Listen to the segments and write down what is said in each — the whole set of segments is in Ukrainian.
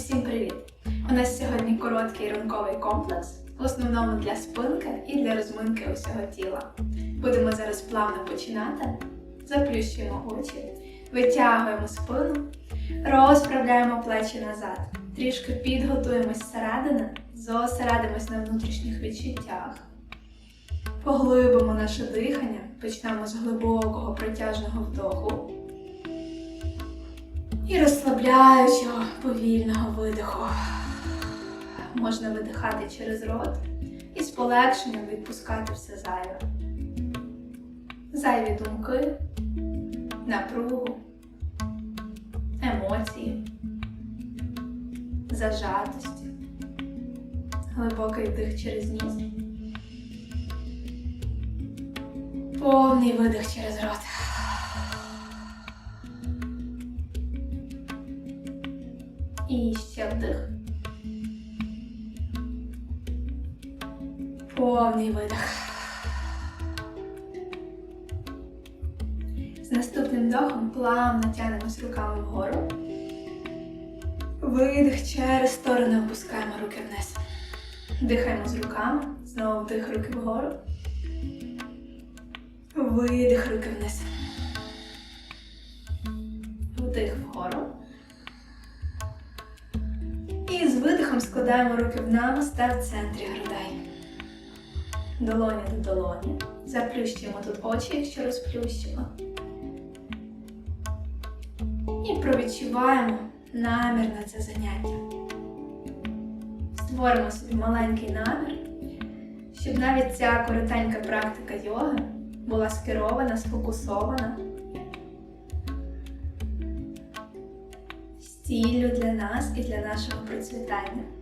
Усім привіт! У нас сьогодні короткий ранковий комплекс, в основному для спинки і для розминки усього тіла. Будемо зараз плавно починати. Заплющуємо очі, витягуємо спину, розправляємо плечі назад. Трішки підготуємось зсередини, зосередимось на внутрішніх відчуттях. Поглибимо наше дихання, почнемо з глибокого протяжного вдоху і розслабляючого повільного видиху. Можна видихати через рот і з полегшенням відпускати все зайве. Зайві думки, напругу, емоції, зажатості, глибокий вдих через ніс. Повний видих через рот. Повний видих. З наступним вдохом плавно тягнемось руками вгору. Видих через сторони опускаємо руки вниз. Дихаємо з руками. Знову вдих руки вгору. Видих руки вниз. Вдих вгору. І з видихом складаємо руки в намасте в центрі грудей. Долоні до долоні. Заплющуємо тут очі, якщо розплющимо. І провідчуваємо намір на це заняття. Створимо собі маленький намір, щоб навіть ця коротенька практика йоги була скерована, сфокусована. з ціллю для нас і для нашого процвітання.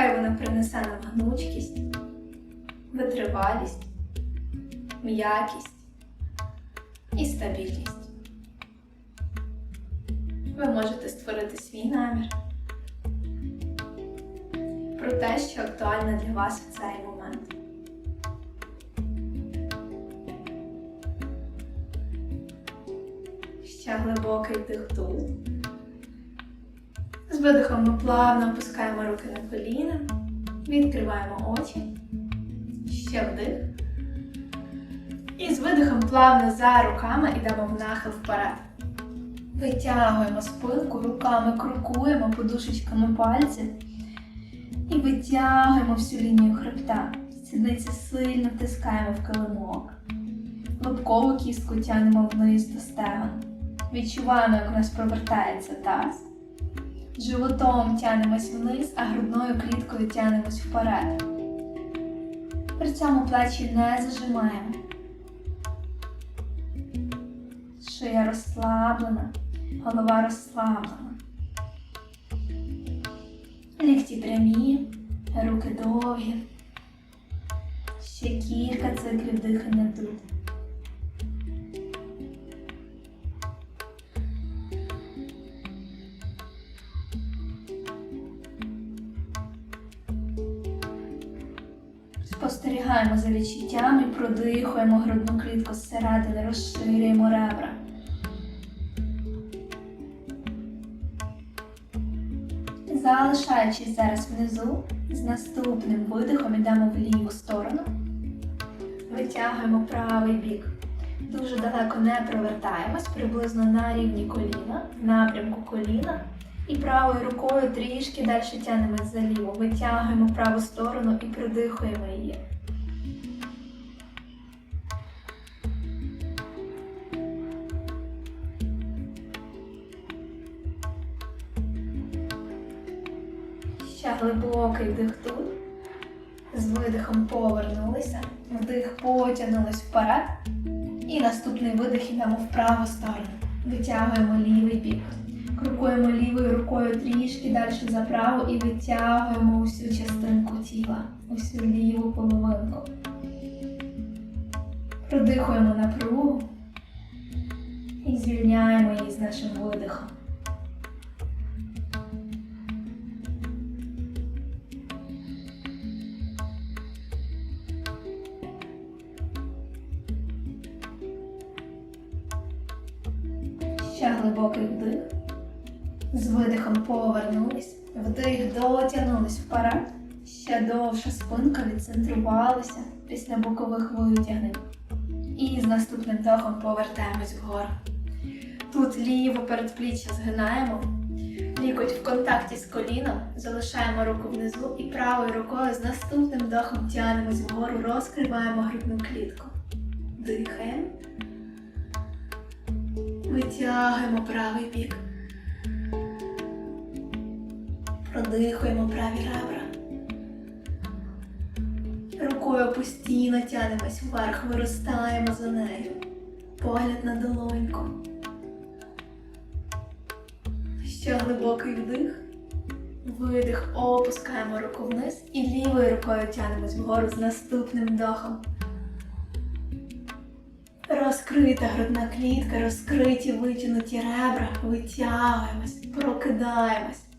Нехай вона принесе нам гнучкість, витривалість, м'якість і стабільність. Ви можете створити свій намір про те, що актуально для вас в цей момент. Ще глибокий вдих тут. Видихом ми плавно опускаємо руки на коліна, відкриваємо очі. Ще вдих. І з видихом плавно за руками йдемо в нахил вперед. Витягуємо спинку, руками крокуємо подушечками пальців і витягуємо всю лінію хребта. Сідниці сильно втискаємо в килимок. Лобкову кістку тягнемо вниз до стегон. Відчуваємо, як у нас провертається таз. Животом тягнемось вниз, а грудною кліткою тягнемось вперед. При цьому плечі не зажимаємо. Шия розслаблена, голова розслаблена. Лікті прямі, руки довгі. Ще кілька циклів дихання тут. Спостерігаємо за відчуттями, продихуємо грудну клітку зсередини, розширюємо ребра. Залишаючись зараз внизу, з наступним видихом йдемо в ліву сторону. Витягуємо правий бік. Дуже далеко не провертаємось, приблизно на рівні коліна, в напрямку коліна. І правою рукою трішки далі тягнемось за ліву. Витягуємо праву сторону і придихуємо глибокий вдих тут. З видихом повернулися. Вдих потягнулись вперед. І наступний видих йдемо в праву сторону. Витягуємо лівий бік. Крокуємо лівою рукою трішки далі за праву і витягуємо усю частинку тіла, усю ліву половинку. Продихуємо напругу і звільняємо її з нашим видихом. Повернулись, вдих дотягнулись вперед. Ще довша спинка відцентрувалася після бокових витягнень. І з наступним вдохом повертаємось вгору. Тут ліве передпліччя згинаємо, лікоть в контакті з коліном, залишаємо руку внизу і правою рукою з наступним вдохом тягнемось вгору, розкриваємо грудну клітку. Дихаємо. Витягуємо правий бік. Продихуємо праві ребра. Рукою постійно тянемось вверх, виростаємо за нею. Погляд на долоньку. Ще глибокий вдих. Видих, опускаємо руку вниз і лівою рукою тянемось вгору з наступним вдохом. Розкрита грудна клітка, розкриті витягнуті ребра, витягуємось, прокидаємось.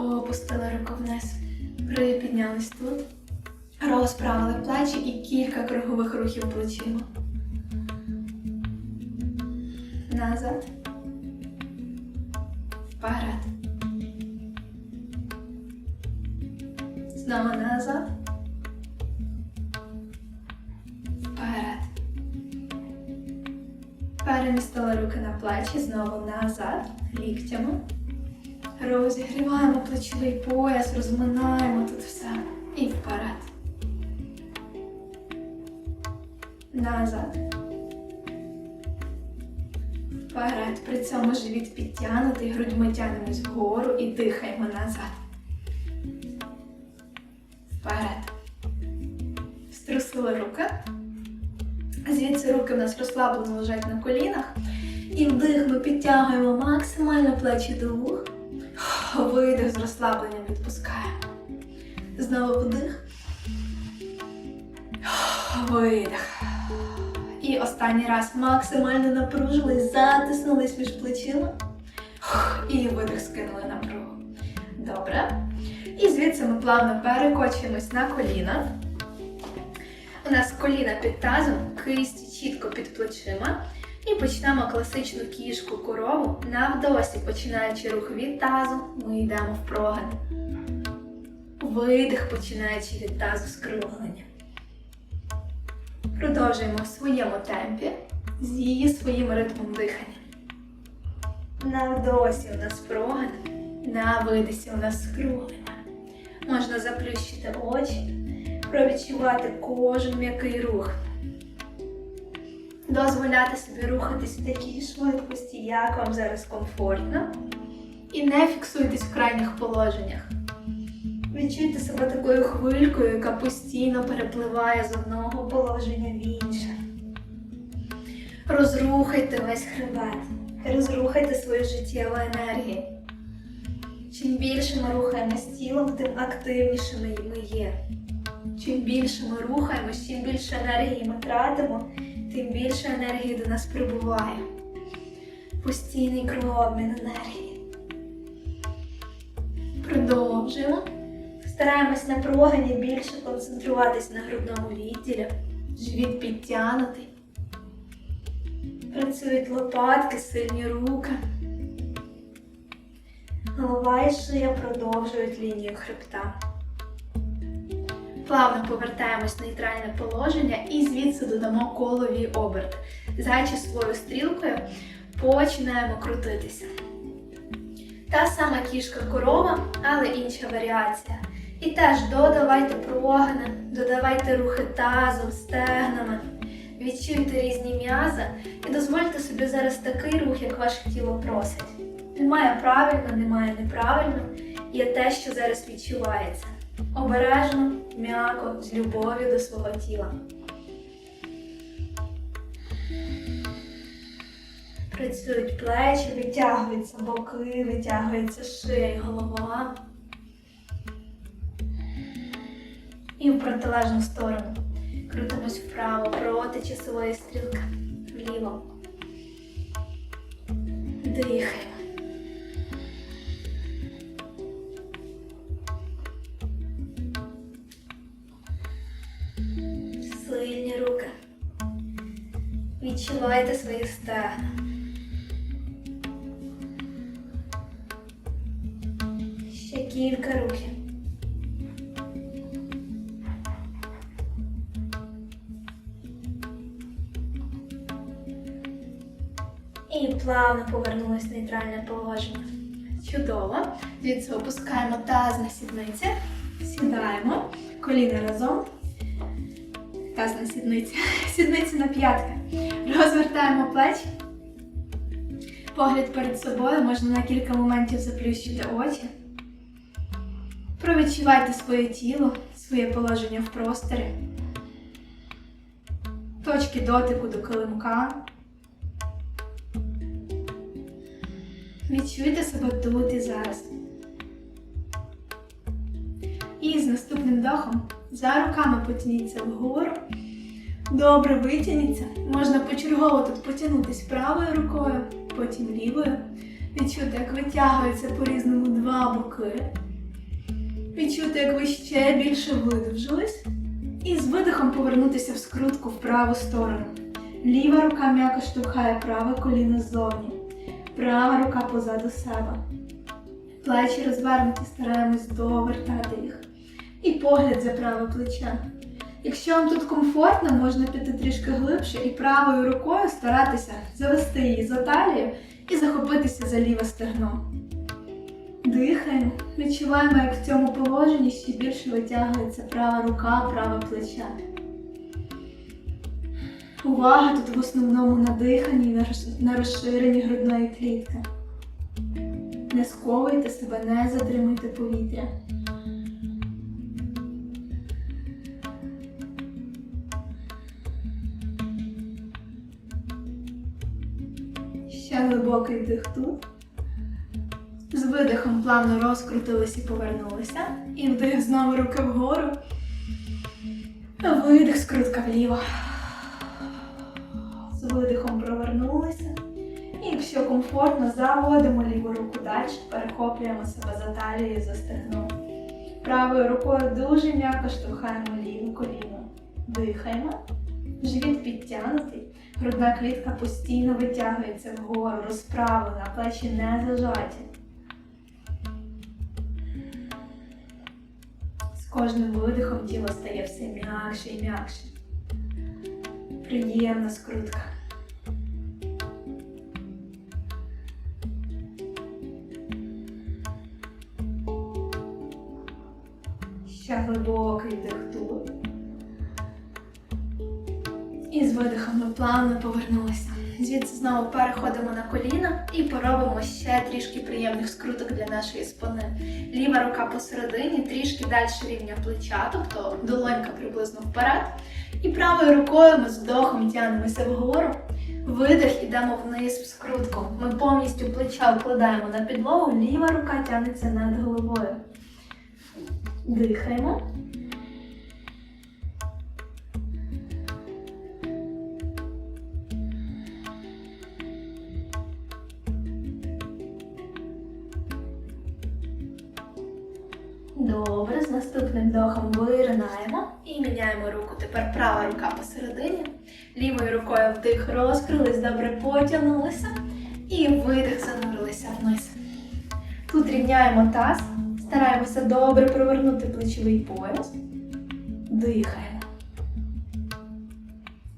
Опустили руку вниз. Припіднялись тут. Розправили плечі і кілька кругових рухів плечима. Назад. Вперед. Знову назад. Вперед. Перемістили руки на плечі, знову назад, ліктями. Розігріваємо плечовий пояс, розминаємо тут все. І вперед. Назад. Вперед. При цьому живіт підтягнутий, грудьми тягнемось вгору і дихаємо назад. Вперед. Струсили руки. Звідси руки в нас розслаблено лежать на колінах. І вдих ми підтягуємо максимально плечі до. Видих з розслабленням відпускаємо. Знову вдих. Видих. І останній раз максимально напружились, затиснулись між плечима. І видих скинули напругу. Добре. І звідси ми плавно перекочуємось на коліна. У нас коліна під тазом, кисть чітко під плечима. І почнемо класичну кішку корову. Навдосі, починаючи рух від тазу, ми йдемо в прогин. Видих, починаючи від тазу скруглення. Продовжуємо в своєму темпі з її своїм ритмом дихання. На вдосі у нас прогин, на видисі у нас скруглення. Можна заплющити очі, провідчувати кожен м'який рух. Дозволяти собі рухатись в такій швидкості, як вам зараз комфортно. І не фіксуйтесь в крайніх положеннях. Відчуйте себе такою хвилькою, яка постійно перепливає з одного положення в інше. Розрухайте весь хребет, розрухайте свою життєву енергію. Чим більше ми рухаємось тілом, тим активнішими ми є. Чим більше ми рухаємось, чим більше енергії ми тратимо, тим більше енергії до нас прибуває. Постійний кровообмін енергії. Продовжуємо. Стараємось на прогині більше концентруватись на грудному відділі. Живіт підтягнутий. Працюють лопатки, сильні руки. Голова і шия продовжують лінію хребта. Плавно повертаємось в нейтральне положення і звідси додамо колові оберт. За числою стрілкою починаємо крутитися. Та сама кішка корова, але інша варіація. І теж додавайте прогини, додавайте рухи тазом, стегнами. Відчуйте різні м'язи і дозвольте собі зараз такий рух, як ваше тіло просить. Немає правильно, немає неправильно, є те, що зараз відчувається. Обережно, м'яко, з любов'ю до свого тіла. Працюють плечі, витягуються боки, витягується шия і голова. І в протилежну сторону. Крутимось вправо проти часової стрілки. Вліво. Дихаємо. вільні руки. Відчувайте свої стегна. Ще кілька рухів. І плавно повернулись в нейтральне положення. Чудово. Дивіться, опускаємо таз на сідниці, сідаємо коліна разом. Таз на сідниці. Сідниці на п'ятки. Розвертаємо плечі. Погляд перед собою можна на кілька моментів заплющити очі. Провідчувайте своє тіло, своє положення в просторі. Точки дотику до килимка. Відчуйте себе тут і зараз. І з наступним вдохом за руками потяніться вгору. Добре витягніться. Можна почергово тут потягнутися правою рукою, потім лівою. Відчути, як витягуються по-різному два боки. Відчути, як ви ще більше видовжились. І з видихом повернутися в скрутку в праву сторону. Ліва рука м'яко штовхає праве коліно ззовні. Права рука позаду себе. Плечі розвернуті, стараємось довертати їх. І погляд за праве плече. Якщо вам тут комфортно, можна піти трішки глибше і правою рукою старатися завести її за талію і захопитися за ліве стегно. Дихаємо, відчуваємо, як в цьому положенні ще більше витягується права рука, праве плече. Увага тут в основному на диханні і на розширенні грудної клітки. Не сковуйте себе, не затримуйте повітря. Глибокий вдих тут. З видихом плавно розкрутились і повернулися. І вдих знову руки вгору. Видих, скрутка вліво. З видихом провернулися. І якщо комфортно, заводимо ліву руку далі, перехоплюємо себе за талією за стегном. Правою рукою дуже м'яко штовхаємо ліву коліно. Дихаємо. Живіт підтягнутий. Грудна клітка постійно витягується вгору, розправлена, плечі не зажаті. З кожним видихом тіло стає все м'якше і м'якше. Приємна скрутка. Ще глибокий вдих тут. І з видихом ми плавно повернулися. Звідси знову переходимо на коліна і поробимо ще трішки приємних скруток для нашої спини. Ліва рука посередині, трішки далі рівня плеча, тобто долонька приблизно вперед. І правою рукою ми з вдохом тягнемося вгору. Видих, ідемо вниз в скрутку. Ми повністю плеча вкладаємо на підлогу, ліва рука тягнеться над головою. Дихаємо. Вдохом виринаємо і міняємо руку. Тепер права рука посередині. Лівою рукою вдих розкрились, добре потягнулися. І видих занурилися вниз. Тут рівняємо таз, стараємося добре провернути плечовий пояс. Дихаємо.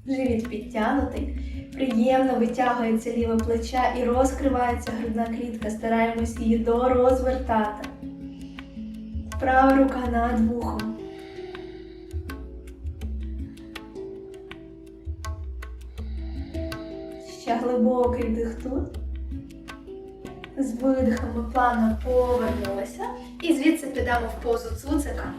Живіт підтягнутий. Приємно витягується ліве плече і розкривається грудна клітка. Стараємось її дорозвертати. Права рука над вухом. Ще глибокий вдих тут. З видихом ми плавно повернулися. І звідси підемо в позу цуцика.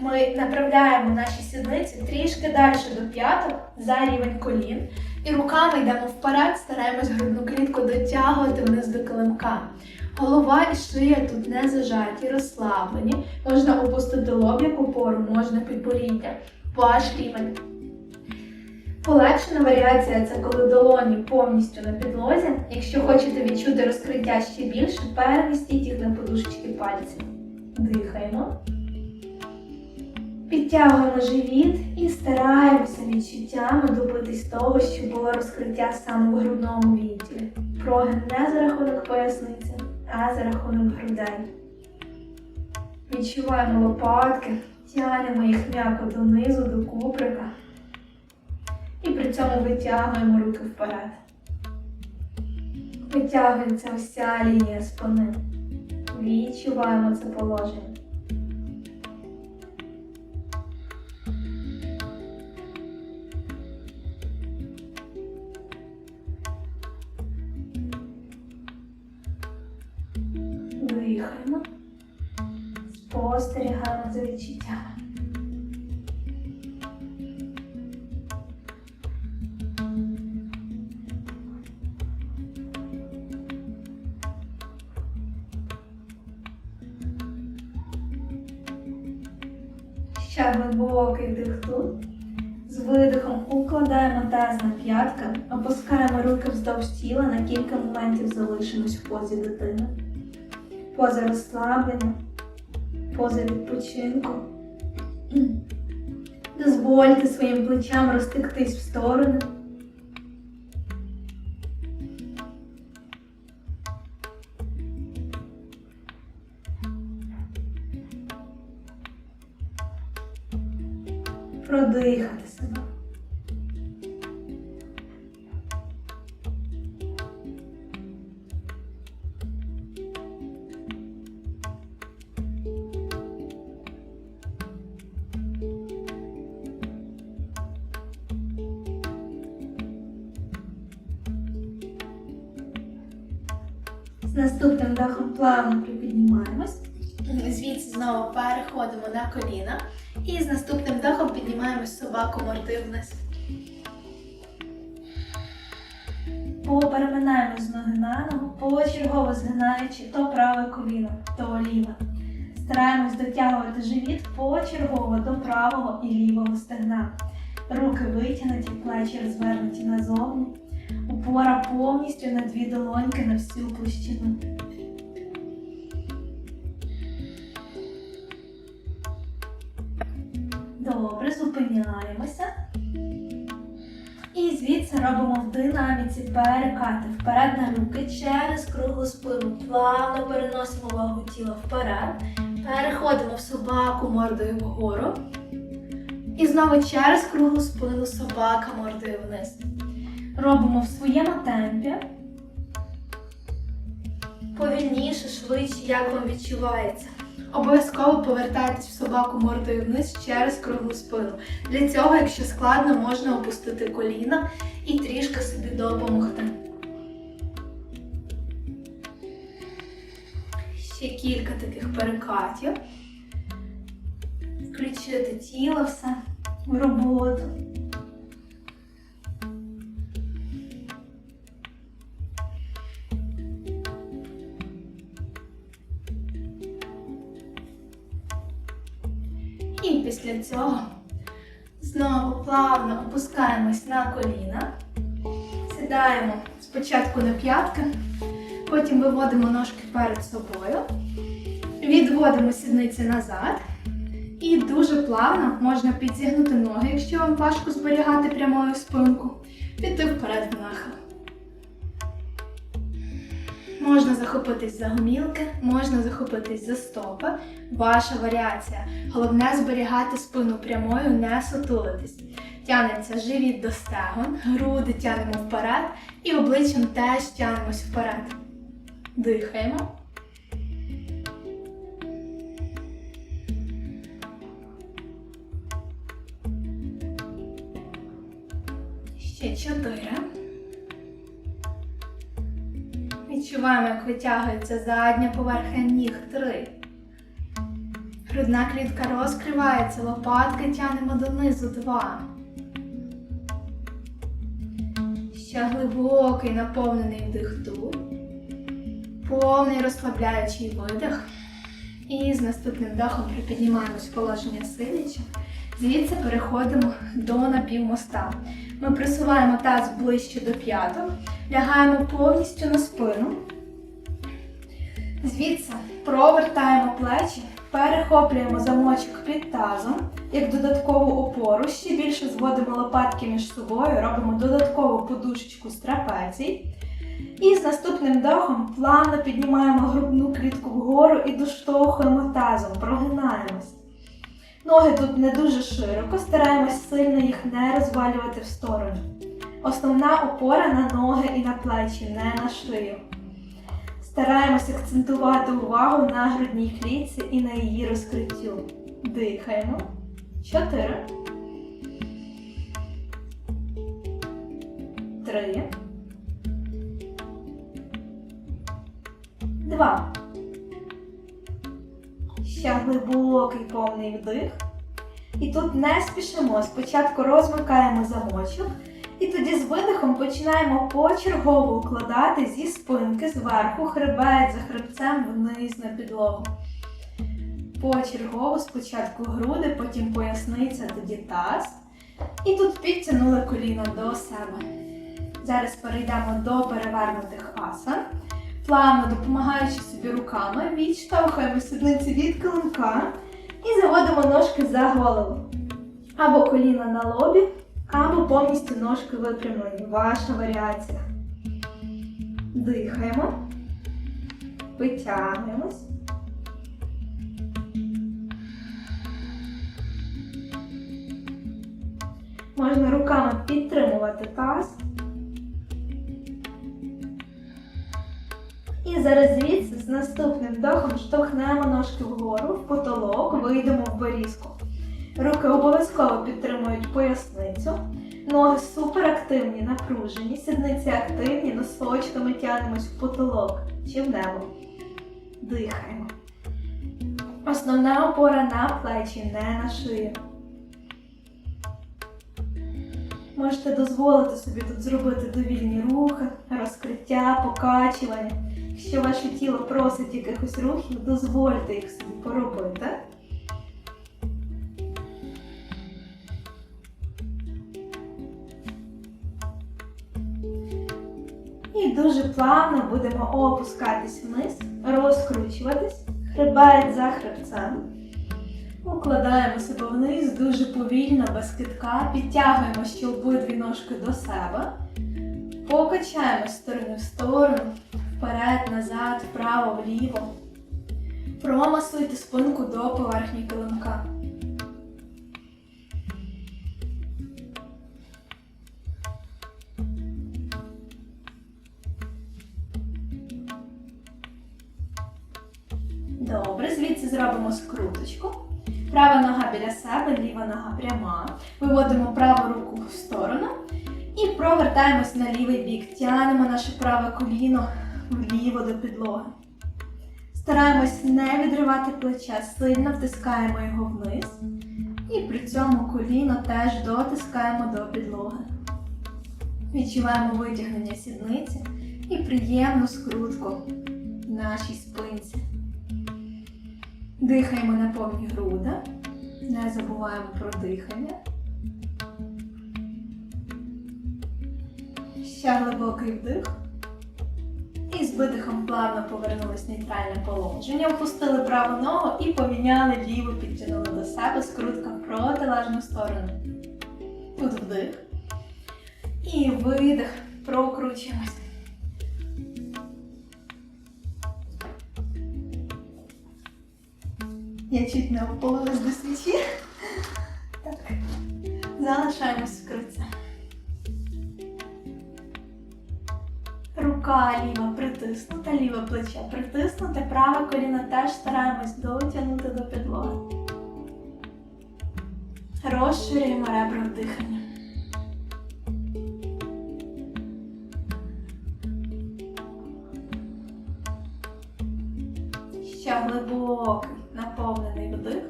Ми направляємо наші сідниці трішки далі до п'яток за рівень колін. І руками йдемо вперед, стараємось грудну клітку дотягувати вниз до килимка. Голова і шия тут не зажаті, розслаблені. Можна опустити лоб як опору, можна підборіддя. Ваш рівень. Полегшена варіація це коли долоні повністю на підлозі. Якщо хочете відчути розкриття ще більше, перемістіть їх на подушечки пальців. Дихаємо. Підтягуємо живіт і стараємося відчуттями добитись того, що було розкриття саме в грудному відділі. Прогин не за рахунок поясниці, а за рахунок грудей. Відчуваємо лопатки, тягнемо їх м'яко донизу, до куприка. І при цьому витягуємо руки вперед. Витягується вся лінія спини. Відчуваємо це положення. Дихаємо. Спостерігаємо за відчуттями. Ще глибокий вдих тут. З видихом укладаємо таз на п'ятки, опускаємо руки вздовж тіла, на кілька моментів залишимось в позі дитини. Поза розслаблення, поза відпочинку. Дозвольте своїм плечам розтектись в сторони. Наступним вдохом плавно припіднімаємось. Звідси знову переходимо на коліна. І з наступним вдохом піднімаємо собаку морди вниз. Попереминаємо з ноги на ногу, почергово згинаючи то праве коліно, то ліве. Стараємось дотягувати живіт почергово до правого і лівого стегна. Руки витягнуті, плечі розвернуті назовні. Повністю на дві долоньки на всю площину. Добре, зупиняємося. І звідси робимо в динаміці перекати вперед на руки через круглу спину. Плавно переносимо вагу тіла вперед. Переходимо в собаку мордою вгору. І знову через круглу спину собака мордою вниз. Робимо в своєму темпі. Повільніше, швидше, як вам відчувається. Обов'язково повертайтесь в собаку мордою вниз через круглу спину. Для цього, якщо складно, можна опустити коліна і трішки собі допомогти. Ще кілька таких перекатів. Включити тіло все в роботу. І після цього знову плавно опускаємось на коліна. Сідаємо спочатку на п'ятки, потім виводимо ножки перед собою, відводимо сідниці назад. І дуже плавно можна підзігнути ноги, якщо вам важко зберігати прямою спинку, піти вперед в нахил. Можна захопитись за гомілки, можна захопитись за стопи. Ваша варіація. Головне зберігати спину прямою, не сутулитись. Тянеться живіт до стегон, груди тянемо вперед і обличчям теж тянемось вперед. Дихаємо. Ще чотири. Відчуваємо, як витягується задня поверхня ніг. Три. Грудна клітка розкривається, лопатки тянемо донизу. Два. Ще глибокий наповнений вдих тут. Повний розслабляючий видих. І з наступним вдохом припіднімаємось в положення сидячи. Звідси переходимо до напівмоста. Ми присуваємо таз ближче до п'яток, лягаємо повністю на спину. Звідси провертаємо плечі, Перехоплюємо замочок під тазом, як додаткову опору, ще більше зводимо лопатки між собою, робимо додаткову подушечку з трапецій. І з наступним вдохом плавно піднімаємо грудну клітку вгору і доштовхуємо тазом, прогинаємось. Ноги тут не дуже широко, стараємось сильно їх не розвалювати в сторону. Основна опора на ноги і на плечі, не на шию. Стараємось акцентувати увагу на грудній клітці і на її розкриттю. Дихаємо. Чотири. Три. Два. Ще глибокий повний вдих. І тут не спішимо. Спочатку розмикаємо замочок. І тоді з видихом починаємо почергово укладати зі спинки зверху хребет за хребцем вниз на підлогу. Почергово спочатку груди, потім поясниця, тоді таз. І тут підтягнули коліно до себе. Зараз перейдемо до перевернутих асан. Плавно допомагаючи собі руками, відштовхуємо сідниці від килимка і заводимо ножки за голову. Або коліна на лобі, або повністю ножки випрямлені. Ваша варіація. Дихаємо. Витягуємось. Можна руками підтримувати таз. І зараз звідси з наступним вдохом штовхнемо ножки вгору, в потолок, вийдемо в борізку. Руки обов'язково підтримують поясницю. Ноги суперактивні, напружені, сідниці активні, носочками тягнемось в потолок чи в небо. Дихаємо. Основна опора на плечі, не на шию. Можете дозволити собі тут зробити довільні рухи, розкриття, покачування. Якщо ваше тіло просить якихось рухів, дозвольте їх собі поробити. І дуже плавно будемо опускатись вниз, розкручуватись, хребет за хребцем. Укладаємо себе вниз дуже повільно, без китка, підтягуємо ще обидві ножки до себе. Покачаємо з сторони в сторону, вперед, назад, вправо, вліво. Промасуйте спинку до поверхні килимка. Добре, звідси зробимо скруточку. Права нога біля себе, ліва нога пряма. Виводимо праву руку в сторону і провертаємось на лівий бік. Тянемо наше праве коліно вліво до підлоги. Стараємось не відривати плече, сильно втискаємо його вниз. І при цьому коліно теж дотискаємо до підлоги. Відчуваємо витягнення сідниці і приємну скрутку в нашій спинці. Дихаємо на повні груди. Не забуваємо про дихання. Ще глибокий вдих. І з видихом плавно повернулись в нейтральне положення. Опустили праву ногу і поміняли ліву, підтягнули до себе, скрутка в протилежну сторону. Тут вдих. І видих. Прокручуємось. Я чуть не ополилась до свічі. Так. Залишаємось в скрутці. Рука ліва притиснута, ліве плече притиснуте, праве коліно теж стараємось дотягнути до підлоги. Розширюємо ребра вдихання. Ще глибокий, наповнений вдих.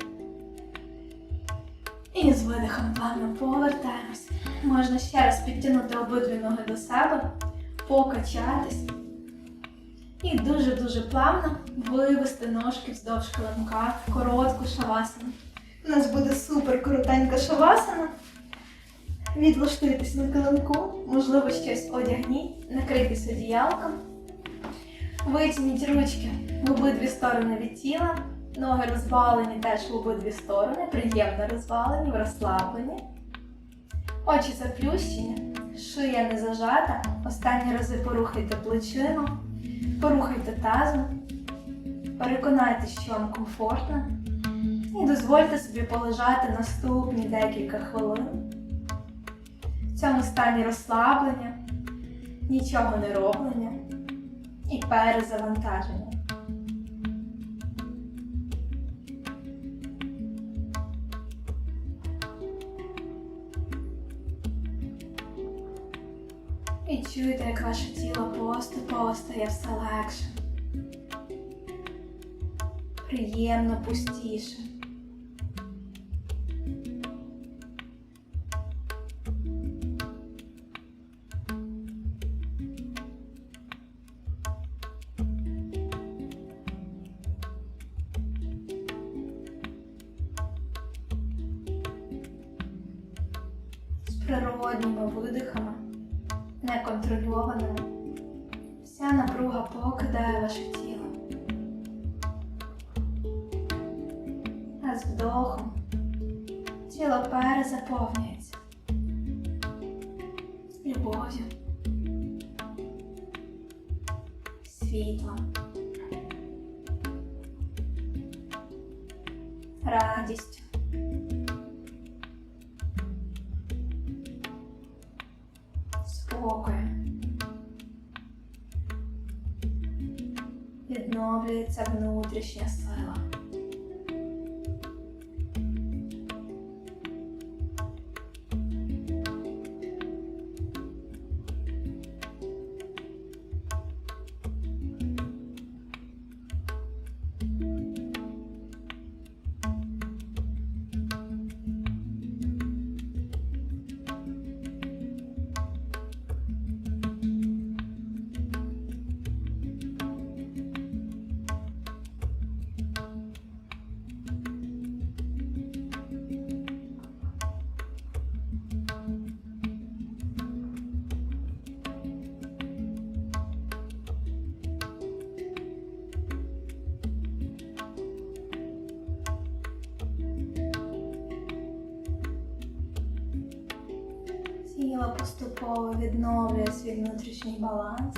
І з видихом плавно повертаємось. Можна ще раз підтягнути обидві ноги до себе, покачатись. І дуже-дуже плавно вивести ножки вздовж килимка в коротку шавасану. У нас буде супер коротенька шавасана. Відлаштуйтесь на килимку, можливо, щось одягніть, накрийтесь одіялком. Витягніть ручки в обидві сторони від тіла. Ноги розвалені теж в обидві сторони, приємно розвалені, розслаблені. Очі заплющені, шия не зажата. Останні рази порухайте плечима, порухайте тазом. Переконайтеся, що вам комфортно. І дозвольте собі полежати наступні декілька хвилин. В цьому стані розслаблення, нічого не роблення і перезавантаження. Чуєте, як ваше тіло поступово стає все легше. Приємно пустіше. З природніми видихами неконтрольованими. Вся напруга покидає ваше тіло. А з вдохом тіло перезаповнюється поступово відновлює свій внутрішній баланс.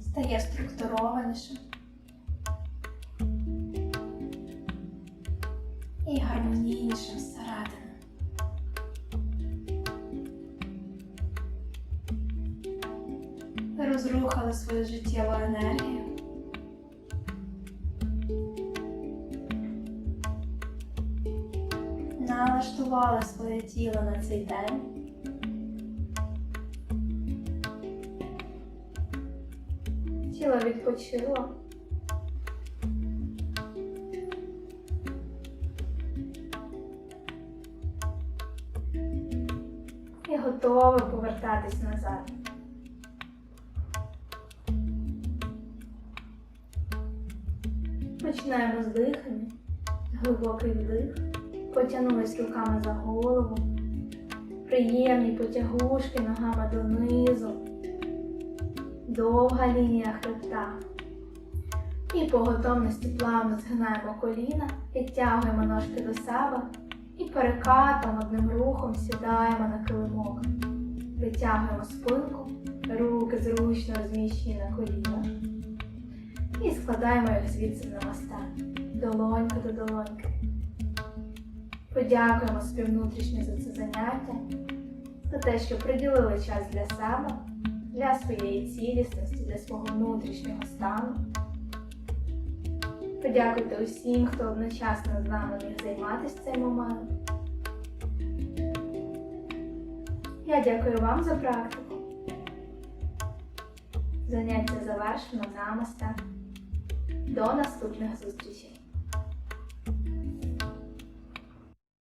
Стає структурованішим і гармонійнішим зсередини. Ви розрухали свою життєву енергію. Налаштували своє тіло на цей день. Тіло відпочило. І готове повертатись назад. Потягнулись руками за голову, приємні потягушки ногами донизу, довга лінія хребта. І по готовності плавно згинаємо коліна, підтягуємо ножки до себе і перекатом одним рухом сідаємо на килимок. Витягуємо спинку, руки зручно розміщені на колінах. І складаємо їх звідси на моста, долонька до долоньки. Подякуємо собі за це заняття, за те, що приділили час для себе, для своєї цілісності, для свого внутрішнього стану. Подякуйте усім, хто одночасно з нами міг займатися цей момент. Я дякую вам за практику. Заняття завершено намасте. До наступних зустрічей!